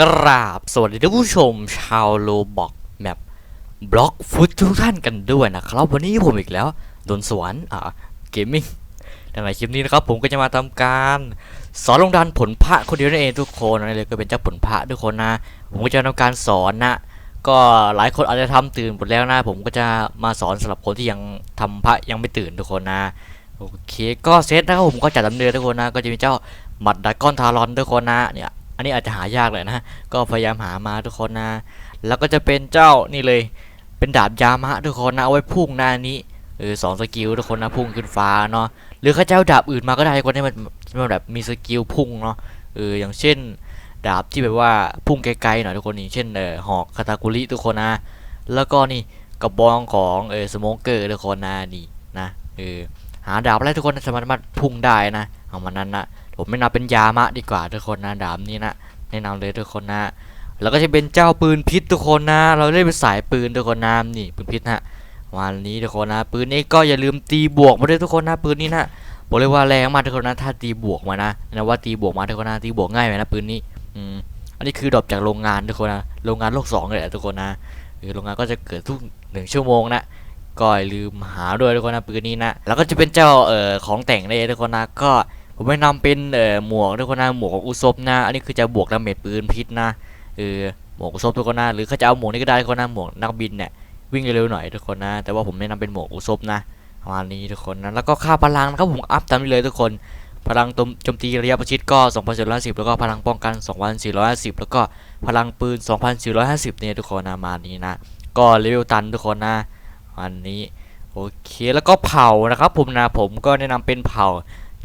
กราบสวัสดีท่านผู้ชมชาวโลบอกแมปบล็อกฟุตทุกท่านกันด้วยนะครับ วันนี้ผมอีกแล้วดนสวรรค์อ่าเกมมิ่งในคลิปนี้นะครับ ผมก็จะมาทำการ สอนลงดันผลพระคนเดียวนั่นเองทุกคนนั่นเลยก็เป็นเจ้าผลพระทุกคนนะ ผมก็จะทำการสอนนะ ก็หลายคนอาจจะทำตื่นหมดแล้วนะ ผมก็จะมาสอนสำหรับคนที่ยังทำพระยังไม่ตื่นทุกคนนะโอเค ก็เซตนะครับผมก็จัดดำเนินทุกคนนะ ก็จะมีเจ้าหมัดดักก้อนทารอนทุกคนนะเนี่ย อันนี้อาจจะหายากเลยนะ ก็พยายามหามาทุกคนนะ แล้วก็จะเป็นเจ้านี่เลย เป็นดาบยามะทุกคนนะเอาไว้พุ่งหน้านี้เออสองสกิลทุกคนนะพุ่งขึ้นฟ้าเนาะ หรือเขาเจะเอาดาบอื่นมาก็ได้คนที่มันมันแบบมีสกิลพุ่งเนาะ เอออย่างเช่น ดาบที่แบบว่าพุ่งไกลๆหน่อยทุกคนนี่เช่นเออหอกคาตาคุริทุกคนนะ แล้วก็นี่กระบองของเออสโมเกอร์ทุกคนนะนี่นะ เออหาดาบอะไรทุกคนสามารถพุ่งได้นะ เอามันนั้นนะ ผมไม่นับเป็นยามะดีกว่าทุกคนนะดาบนี้นะแนะนำเลยทุกคนนะแล้วก็จะเป็นเจ้าปืนพิษทุกคนนะ เราเล่นเป็นสายปืนทุกคนนะนี่ปืนพิษนะวันนี้ทุกคนนะปืนนี้ก็อย่าลืมตีบวกมาด้วยทุกคนนะปืนนี้นะบอกเลยว่าแรงมากทุกคนนะถ้าตีบวกมานะนะว่าตีบวกมาทุกคนนะตีบวกง่ายไหมนะปืนนี้อืมอันนี้คือดรอปจากโรงงานทุกคนนะโรงงานโลกสองเลยแหละทุกคนนะเออโรงงานก็จะเกิดทุกหนึ่งชั่วโมงนะก็อย่าลืมหาด้วยทุกคนนะปืนนี้นะแล้วก็จะเป็นเจ้าเอ่อของแต่งเลยทุกคนนะก็ ผมไม่นำเป็นเอ่อหมวกทุกคนนะหมวกของอุซบนะอันนี้คือจะบวกดาเมจปืนพิษนะเออหมวกอุซบทุกคนนะหรือเขาจะเอาหมวกนี้ก็ได้ทุกคนนะหมวกนักบินเนี่ยวิ่งเร็วๆหน่อยทุกคนนะ แต่ว่าผมไม่นำเป็นหมวกอุซบนะประมาณนี้ทุกคนนะแล้วก็ค่าพลังนะครับผมอัพตามนี้เลยทุกคน พลังโจมตีระยะประชิดก็2,450แล้วก็พลังป้องกัน 2,450 แล้วก็พลังปืน 2,450เนี่ยทุกคนนะมานี้นะ ก็เลเวลตันทุกคนนะวันนี้โอเคแล้วก็เผานะครับผมนะผมก็แนะนำเป็นเผา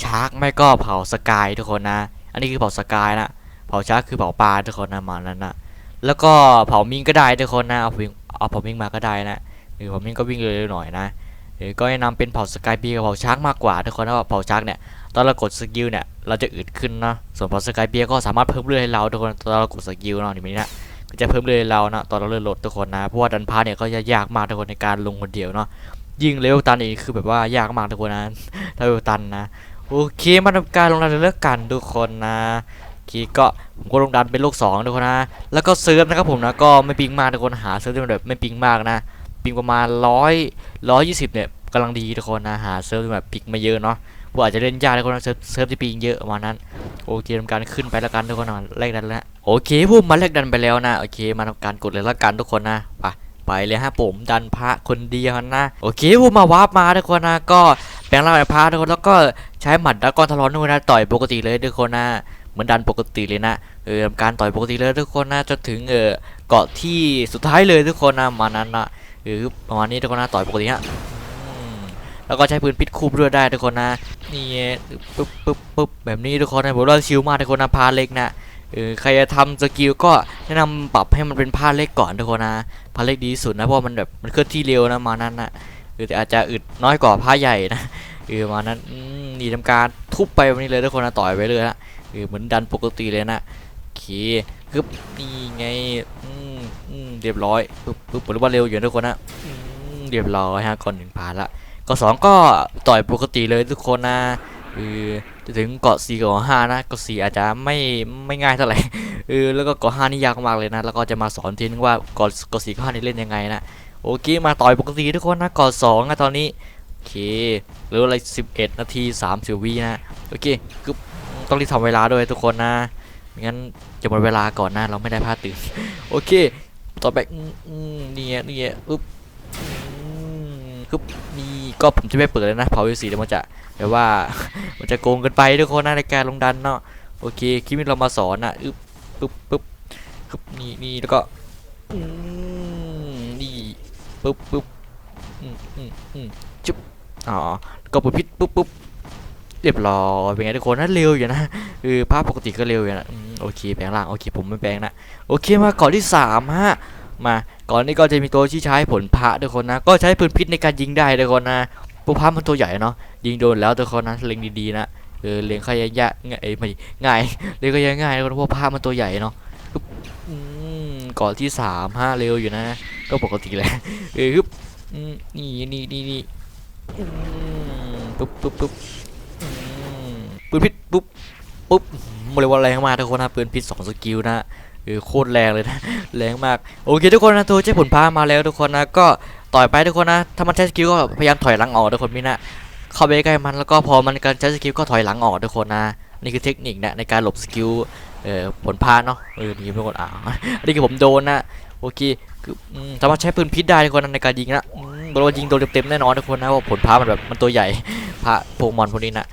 ชาร์กไม่ก็เผาสกายทุกคนนะ อันนี้คือเผาสกายนะเผาชาร์กคือเผาปลาทุกคนนะมานั้นนะแล้วก็เผามิงก็ได้ทุกคนนะเอาเผาเอาเผามิงมาก็ได้นะหรือเผามิงก็วิ่งเร็วๆหน่อยนะหรือก็แนะนำเป็นเผาสกายปีกับเผาชาร์กมากกว่าทุกคนนะเผาชาร์กเนี่ยตอนเรากดสกิลเนี่ยเราจะอึดขึ้นนะส่วนเผาสกายปีก็สามารถเพิ่มเลือดให้เราทุกคนตอนเรากดสกิลเนาะนี่นะก็จะเพิ่มเลือดให้เรานะตอนเราเลือดลดทุกคนนะเพราะว่าดันพาเนี่ยก็จะยากมากทุกคนในการลงคนเดียวเนาะยิ่งเลเวลตันอีกคือแบบว่ายากมากทุกคนนะถ้าเลเวลตันนะ โอเคมาทำการลงดันเลือกกันทุกคนนะโอเคก็ผมก็ลงดันเป็นโลก2ทุกคนนะแล้วก็เซิร์ฟนะครับผมนะก็ไม่ปิงมากทุกคนหาเซิร์ฟที่มันแบบไม่ปิงมากนะปิงประมาณร้อยร้อยยี่สิบเนี่ยกำลังดีทุกคนนะหาเซิร์ฟที่แบบปิงม่เยอะเนาะพวกอาจจะเล่นยากทุกคนนะเซิร์ฟเซิร์ฟที่ปิงเยอะประมาณนั้นโอเคทำการขึ้นไปแล้วกันทุกคนนะแลกดันแล้วโอเคผมมาแลกดันไปแล้วนะโอเคมาทำการกดเลยแล้วกันทุกคนนะไปไปเลยฮะผมดันพระคนเดียวนะโอเคผมมาวาร์ปมาทุกคนนะก็ ลงร่างเป็นพระทุกคนแล้วก็ใช้หมัดดักกอนทะลอนทุกคนนะต่อยปกติเลยทุกคนนะเหมือนดันปกติเลยนะเออทำการต่อยปกติเลยทุกคนนะจนถึงเออเกาะที่สุดท้ายเลยทุกคนนะมานั้นนะหรือประมาณนี้ทุกคนนะต่อยปกติฮะแล้วก็ใช้ปืนพิษคูบด้วยได้ทุกคนนะนี่ปึ๊บปึ๊บปึ๊บแบบนี้ทุกคนนะผมว่าชิลมากทุกคนนะพาเล็กนะเออใครจะทำสกิลก็แนะนำปรับให้มันเป็นผ้าเล็กก่อนทุกคนนะผ้าเล็กดีสุดนะเพราะมันแบบมันเคลื่อนที่เร็วนะมานั้นนะเออแต่อาจจะอึดน้อยกว่าผ้าใหญ่นะ เออมานั้นอืมนี่ทำการทุบไปแบบนี้เลยทุกคนนะต่อยไปเลยฮะเออเหมือนดันปกติเลยนะโอเคปึ๊บนี่ไงอืมอืมเรียบร้อยปึ๊บปึ๊บผมรู้ว่าเร็วอยู่ทุกคนนะอืมเรียบร้อยฮะก่อนหนึ่งผ่านละกาะสองก็ต่อยปกติเลยทุกคนนะเออจะถึงเกาะสี่เกาะห้านะเกาะสี่อาจจะไม่ไม่ง่ายเท่าไหร่เออแล้วก็เกาะห้านี่ยากมากเลยนะ แล้วก็จะมาสอนทีนึงว่าเกาะเกาะสี่เกาะห้านี่เล่นยังไงนะโอเคมาต่อยปกติทุกคนนะเกาะสองอะตอนนี้ เคหรืออะไร11 นาที30วินะโอเคคือต้องรีบทำเวลาด้วยทุกคนนะไม่งั้นจะหมดเวลาก่อนนะเราไม่ได้พลาดตื่นโอเค ต่อไปอืมอืมนี่ไงนี่ไงอึ๊บคือนี่ก็ผมจะไม่เปิดเลยนะเผาอยู่สีเดี๋ยวมันจะแบบว่ามันจะโกงกินไปทุกคนนะในการลงดันเนาะโอเคคลิปนี้เรามาสอนนะอึ๊บปึ๊บปึ๊บปึ๊บนี่นี่แล้วก็อืมนี่ปึ๊บปึ๊บอืมอืมอืม อ๋อ ก็ปุ๊บพิษปุ๊บปุ๊บเรียบร้อยเป็นไงทุกคนนะเร็วอยู่นะเออภาพปกติก็เร็วอยู่นะโอเคแปลงร่างโอเคผมไม่แปลงนะโอเคมาก่อนที่สามฮะมาก่อนนี้ก็จะมีตัวที่ใช้ผลพระทุกคนนะ ก็ใช้ปืนพิษในการยิงได้ทุกคนนะพวกพระมันตัวใหญ่เนาะยิงโดนแล้วทุกคนนะเล็งดีๆนะเออเล็งขยะยะง่ายไม่ง่ายเล็งขยะง่ายเพราะพระมันตัวใหญ่เนาะก่อนที่สามฮะเร็วอยู่นะ ก็ปกติแหละเออฮึบนี่นี่นี่นี่ ปุ๊บปุ๊บปุ๊บปืนพิษปุ๊บปุ๊บอืมเรียกว่าแรงมากทุกคนนะปืนพิษสองสกิลนะเออโคตรแรงเลยนะแรงมากโอเคทุกคนนะตัวใช้ผลพามาแล้วทุกคนนะก็ต่อยไปทุกคนนะถ้ามันใช้สกิลก็พยายามถอยหลังออกทุกคนมินะเข้าไปใกล้มันแล้วก็พอมันการใช้สกิลก็ถอยหลังออกทุกคนนะนี่คือเทคนิคนะในการหลบสกิลเอ่อผลพาเนาะเออนี่ทุกคนอ่าอันนี้คือผมโดนนะโอเค คือสามารถใช้ปืนพิษได้ทุกคนในการยิงนะบอกว่ายิงโดนเต็มๆแน่นอนทุกคนนะว่าผลพามันแบบมันตัวใหญ่พระโปเกมอนพวกนี้นะ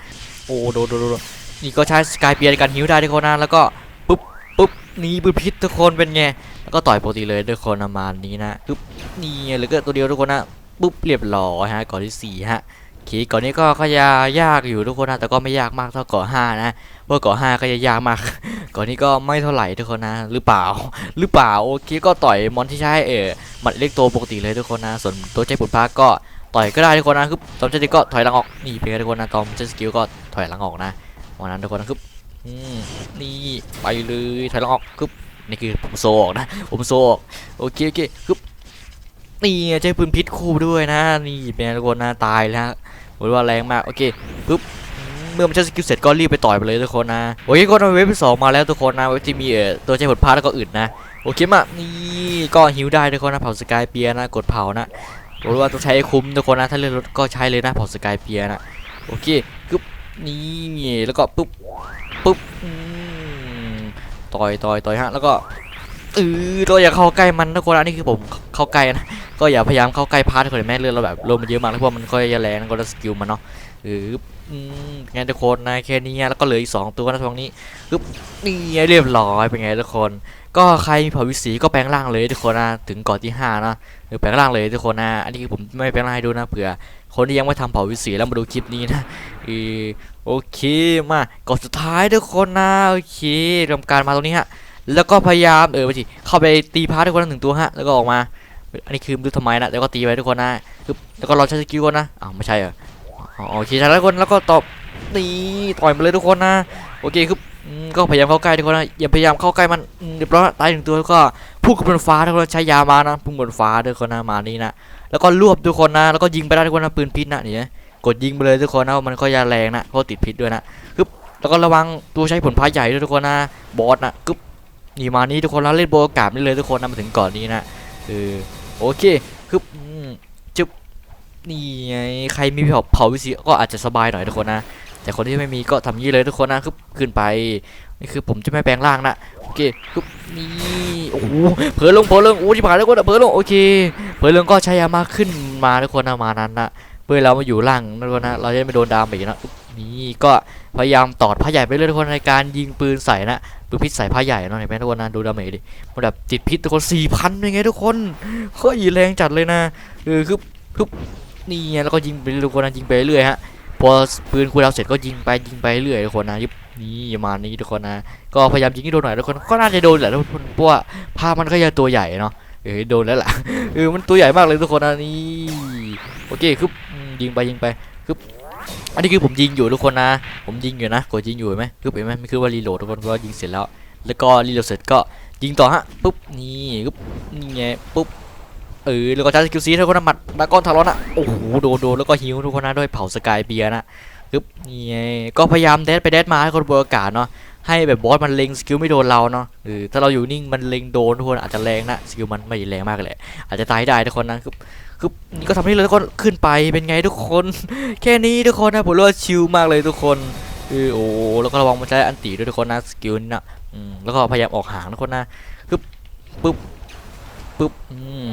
โอ้โดนโดนนี่ก็ใช้สกายเปียในการฮิวได้ทุกคนนะแล้วก็ปุ๊บปุ๊บนี่ปืนพิษทุกคนเป็นไงแล้วก็ต่อยปกติเลยทุกคนประมาณนี้นะปุ๊บนี่เหลือก็ตัวเดียวทุกคนนะปุ๊บเรียบร้อยฮะก่อนที่สี่ฮะ โอเคก่อนนี้ก็ก็ยายากอยู่ทุกคนนะแต่ก็ไม่ยากมากเท่าก่อห้านะเพราะก่อห้าก็จะยากมาก ก่อนนี้ก็ไม่เท่าไหร่ทุกคนนะ หรือเปล่า หรือเปล่าโอเคก็ต่อยมอนที่ใช้เออมัดเล็กตัวปกติเลยทุกคนนะ ส่วนตัวใจผลพาก็ต่อยก็ได้ทุกคนนะคือตอนใช้สกิลก็ถอยหลังออกนี่เป็นทุกคนนะตอนใช้สกิลก็ถอยหลังออกนะวันนั้นทุกคนนะคือนี่ไปเลยถอยหลังออกคือนี่คือผมโซออกนะผมโซออกโอเคโอเคคือนี่ใช้ปืนพิษคู่ด้วยนะ นี่เป็นทุกคนนะตายแล้ว บอกว่าแรงมาก โอเคปึ๊บเมื่อมันใช้สกิลเสร็จก็รีบไปต่อยไปเลยทุกคนนะ โอเคก็เว็บที่สองมาแล้วทุกคนนะเว็บที่มีเอ่อตัวใช้ผลพาแล้วก็อื่นนะ โอเคมานี่ก็ฮิวได้ทุกคนนะเผาสกายเปียนะ กดเผานะบอกว่าต้องใช้คุ้มทุกคนนะ ถ้าเลือรถก็ใช้เลยนะเผาสกายเปียนะ โอเคปึ๊บนี่แล้วก็ปึ๊บปึ๊บต่อยต่อยต่อยฮะแล้วก็ เออเราอย่าเข้าใกล้มันทุกคนอันนี้คือผมเข้าใกล้นะก็อย่าพยายามเข้าใกล้พาร์ททุกคนแม่เลือดเราแบบลมมันเยอะมากแล้วเพราะมันก็จะแรงก็จะสกิลมันเนาะเอออืมไงทุกคนนะแค่นี้แล้วก็เหลืออีกสองตัวนะตรงนี้ปึ๊บนี่เรียบร้อยเป็นไงทุกคน ก็ใครมีเผ่าวิสีก็แปลงร่างเลยทุกคนนะถึงก่อนที่ห้านะเออแปลงร่างเลยทุกคนนะอันนี้คือผมไม่แปลงร่างให้ดูนะเผื่อคนที่ยังไม่ทำเผาวิสีแล้วมาดูคลิปนี้นะเออโอเคมาก่อนสุดท้ายทุกคนนะโอเคทำการมาตรงนี้ฮะ แล้วก็พยายามเออไปสิเข้าไปตีพาร์ททุกคนหนึ่งตัวฮะแล้วก็ออกมา อันนี้คือไม่รู้ทำไมนะแล้วก็ตีไปทุกคนนะคือแล้วก็รอใช้สกิลก่อนนะอ้าวไม่ใช่เหรออ๋อโอเคใช่แล้วทุกคนแล้วก็ตอบนี่ต่อยมาเลยทุกคนนะโอเคคือก็พยายามเข้าใกล้ทุกคนนะอย่าพยายามเข้าใกล้มันเรียบร้อยตายหนึ่งตัวแล้วก็พุ่งขึ้นบนฟ้าทุกคนใช้ยามานะพุ่งบนฟ้าทุกคนนะมานี่นะแล้วก็รวบทุกคนนะแล้วก็ยิงไปได้ทุกคนนะปืนพิษนะนี่นะกดยิงไปเลยทุกคนนะมันก็ยาแรงนะเพราะติดพิษด้วยนะคือแล้วก็ระวังตัวใช้ผลพายใหญ่ด้วยทุกคนนะบอสนะกึบ นี่มานี้ทุกคนแล้วเล่นโบกาศนี่เลยทุกคนนะมาถึงก่อนนี้นะเออโอเคคือจุ๊บนี่ไงใครมีเผาเผาวิสีก็อาจจะสบายหน่อยทุกคนนะแต่คนที่ไม่มีก็ทำยี่เลยทุกคนนะคือขึ้นไปนี่คือผมจะไม่แปลงร่างนะโอเคคือนี่โอ้โหเผลอลงเผลอลงโอ้ที่ผ่านทุกคนอะเผลอลงโอเคเผลอลงก็ใช้ยามาขึ้นมาทุกคนนะมานั้นนะเพื่อเรามาอยู่ล่างนะทุกคนนะเราจะไม่โดนดามไปนะ นี่ก็พยายามตอดผ้าใหญ่ไปเลยทุกคนในการยิงปืนใส่นะปืนพิษใส่ผ้าใหญ่เนาะเห็นไหมทุกคนนะดูดาเมจดิมันแบบติดพิษทุกคนสี่พันยังไงทุกคนเฮ้ยแรงจัดเลยนะเออคือคือนี่ไงแล้วก็ยิงไปทุกคนนะยิงไปเรื่อยฮะพอปืนคูลดาวเสร็จก็ยิงไปยิงไปเรื่อยทุกคนนะยิบนี่ประมาณนี้ทุกคนนะก็พยายามยิงให้โดนหน่อยทุกคนก็น่าจะโดนแหละทุกคนเพราะว่าภาพมันก็ยังตัวใหญ่เนาะเออโดนแล้วล่ะเออมันตัวใหญ่มากเลยทุกคนนะนี่โอเคคือยิงไปยิงไปคือ อันนี้คือผมยิงอยู่ทุกคนนะ ผมยิงอยู่นะกดยิงอยู่เห็นไหมคือเห็นไหมมันคือว่ารีโหลดทุกคนเพราะว่ายิงเสร็จแล้ว แล้วก็รีโหลดเสร็จก็ยิงต่อฮะปุ๊บนี่ปุ๊บนี่ไงปุ๊บเออแล้วก็ใช้สกิลซีทุกคนนะหมัดดาก้อนทารอนอะโอ้โหโดนโดนแล้วก็ฮิวทุกคนนะด้วยเผาสกายเบียร์นะปุ๊บนี่ไงก็พยายามเดดไปเดดมาให้คนบนอากาศเนาะให้แบบบอสมันเล็งสกิลไม่โดนเราเนาะเออถ้าเราอยู่นิ่งมันเล็งโดนทุกคนอาจจะแรงนะสกิลมันไม่แรงมากเลยอาจจะตายได้ทุกคนนะ คือก็ทำให้เลยทุกคนขึ้นไปเป็นไงทุกคน แค่นี้ทุกคนนะผมรู้ว่าชิลมากเลยทุกคนเออโอ้แล้วก็ระวังมันใช้อันตีด้วยทุกคนนะสกิลนะอืมแล้วก็พยายามออกห่างทุกคนนะปึ๊บปึ๊บปึ๊บอืม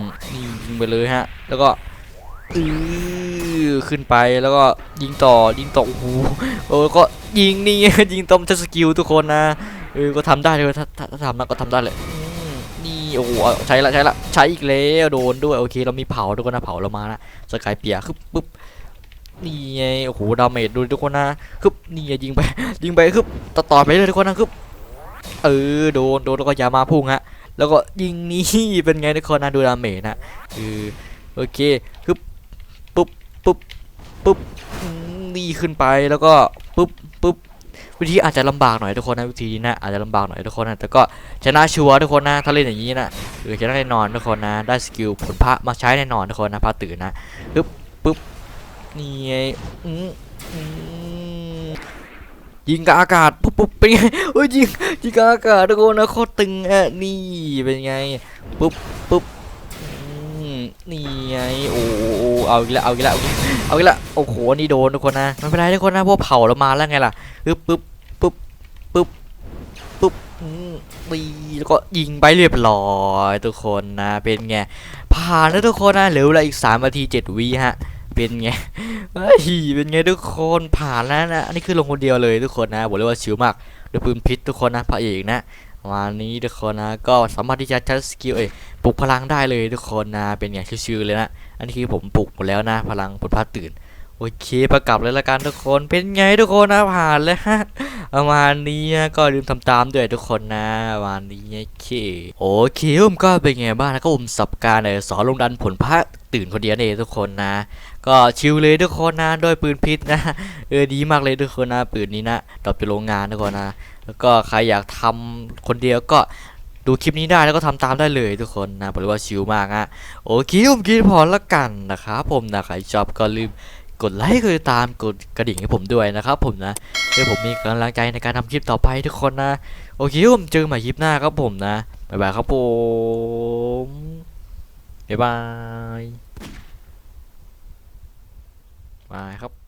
ยิงไปเลยฮะ แล้วก็อือขึ้นไปแล้วก็ยิงต่อยิงต่อโอ้โหโอ้แล้วก็ยิงนี่ยิงต้มใช้สกิลทุกคนนะเออก็ทำได้เลยถ้าถ้าทำนะก็ทำได้เลย โอ้โหใช้ละใช้ละใช้อีกแล้วโดนด้วยโอเคเรามีเผาทุกคนนะเผาเรามานะสกายเปียคือปึ๊บนี่ไงโอ้โหดาเมจดูทุกคนนะคือนี่ไงยิงไปยิงไปคือต่อต่อไปเลยทุกคนนะคือเออโดนโดนแล้วก็ยามาพุ่งฮะแล้วก็ยิงนี่เป็นไงทุกคนนะดูดาเมจนะเออโอเคคือปุ๊บปุ๊บปุ๊บนี่ขึ้นไปแล้วก็ปุ๊บ วิธีอาจจะลำบากหน่อยทุกคนนะวิธีนี้นะอาจจะลำบากหน่อยทุกคนนะแต่ก็ชนะชัวร์ทุกคนนะถ้าเล่นอย่างนี้นะเออชนะแน่นอนทุกคนนะ ได้สกิลผลพระมาใช้แน่นอนทุกคนนะพระตื่นนะปึ๊บปุ๊บนี่ไงอืมยิงกลางอากาศปุ๊บปุ๊บเป็นไงเฮ้ยยิงยิงกลางอากาศทุกคนนะโคตรตึงอะนี่เป็นไงปุ๊บปุ๊บนี่ไงโอ้โหเอาอีกแล้วเอาอีกแล้ว เอาอีกล้วโอ้โหนี่โดนทุกคนนะไม่เป็นไรทุกคนนะเพวกเผาเรามาแล้วไงล่ะปึ๊บปึ๊บปึ๊บปึ๊บปึ๊บอืมนี่แล้วก็ยิงไปเรียบร้อยทุกคนนะเป็นไงผ่านแล้วทุกคนนะเหลือเวลาอีกสามนาทีเจ็ดวิฮะเป็นไงเฮ้ยเป็นไงทุกคนผ่านแล้วนะอันนี้คือลงคนเดียวเลยทุกคนนะบอกเลยว่าชิวมากด้วยปืนพิษทุกคนนะพระเอกนะ วันนี้ทุกคนนะก็สามารถที่จะใช้สกิลเอ้ยปลุกพลังได้เลยทุกคนนะเป็นไงชิวๆเลยนะอันนี้คือผมปลุกหมดแล้วนะ พลังผลพาตื่นโอเคประกับเลยละกันทุกคนเป็นไงทุกคนนะผ่านแล้วฮะประมาณนี้นะก็ลืมทำตามด้วยทุกคนนะประมาณนี้โอเคโอเคผมก็เป็นไงบ้างนะก็ผมสับการเออสอนลงดันผลพระตื่นคนเดียวนี่เองทุกคนนะ ก็ชิลเลยทุกคนนะด้วยปืนพิษนะเออดีมากเลยทุกคนนะปืนนี้นะดรอปจากโรงงานทุกคนนะ แล้วก็ใครอยากทำคนเดียวก็ดูคลิปนี้ได้แล้วก็ทำตามได้เลยทุกคนนะบอกเลยว่าชิลมากอะโอเคผมกินพอละกันนะครับผมนะใครชอบก็ลืมกดไลค์กดติดตามกดกระดิ่งให้ผมด้วยนะครับผมนะเพื่อผมมีกำลังใจในการทำคลิปต่อไปทุกคนนะ โอเคผมเจอกันใหม่คลิปหน้าครับผมนะ บ๊ายบายครับผม บ๊ายบายบายครับ